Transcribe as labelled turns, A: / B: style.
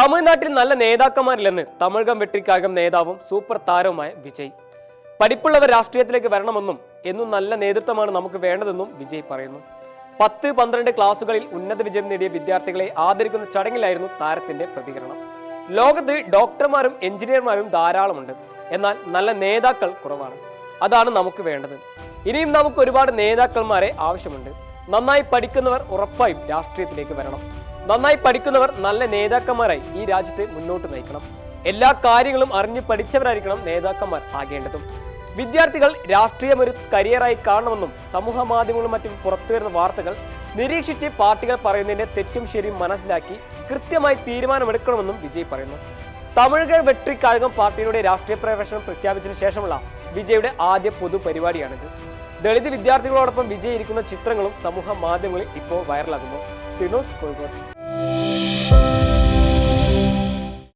A: തമിഴ്നാട്ടിൽ നല്ല നേതാക്കന്മാരില്ലെന്ന് തമിഴകം വെട്ടിക്കാകം നേതാവും സൂപ്പർ താരവുമായ വിജയ്. പഠിപ്പുള്ളവർ രാഷ്ട്രീയത്തിലേക്ക് വരണമെന്നും എന്നും നല്ല നേതൃത്വമാണ് നമുക്ക് വേണ്ടതെന്നും വിജയ് പറയുന്നു. പത്ത് പന്ത്രണ്ട് ക്ലാസുകളിൽ ഉന്നത വിജയം നേടിയ വിദ്യാർത്ഥികളെ ആദരിക്കുന്ന ചടങ്ങിലായിരുന്നു താരത്തിന്റെ പ്രതികരണം. ലോകത്ത് ഡോക്ടർമാരും എഞ്ചിനീയർമാരും ധാരാളമുണ്ട്. എന്നാൽ നല്ല നേതാക്കൾ കുറവാണ്. അതാണ് നമുക്ക് വേണ്ടത്. ഇനിയും നമുക്ക് ഒരുപാട് നേതാക്കന്മാരെ ആവശ്യമുണ്ട്. നന്നായി പഠിക്കുന്നവർ ഉറപ്പായും രാഷ്ട്രീയത്തിലേക്ക് വരണം. നന്നായി പഠിക്കുന്നവർ നല്ല നേതാക്കന്മാരായി ഈ രാജ്യത്തെ മുന്നോട്ട് നയിക്കണം. എല്ലാ കാര്യങ്ങളും അറിഞ്ഞു പഠിച്ചവരായിരിക്കണം നേതാക്കന്മാർ ആകേണ്ടതും. വിദ്യാർത്ഥികൾ രാഷ്ട്രീയം ഒരു കരിയറായി കാണണമെന്നും സമൂഹ മാധ്യമങ്ങളും മറ്റും പുറത്തുവരുന്ന വാർത്തകൾ നിരീക്ഷിച്ച് പാർട്ടികൾ പറയുന്നതിന്റെ തെറ്റും ശരിയും മനസ്സിലാക്കി കൃത്യമായി തീരുമാനമെടുക്കണമെന്നും വിജയ് പറയുന്നു. തമിഴക വെട്രിക്കാഴകം പാർട്ടിയുടെ രാഷ്ട്രീയ പ്രവേശനം പ്രഖ്യാപിച്ചതിനു ശേഷമുള്ള വിജയുടെ ആദ്യ പൊതുപരിപാടിയാണിത്. ദളിത് വിദ്യാർത്ഥികളോടൊപ്പം വിജയിക്കുന്ന ചിത്രങ്ങളും സമൂഹ മാധ്യമങ്ങളിൽ ഇപ്പോൾ വൈറലാകുന്നു. സിനോസ് കോഴിക്കോട്.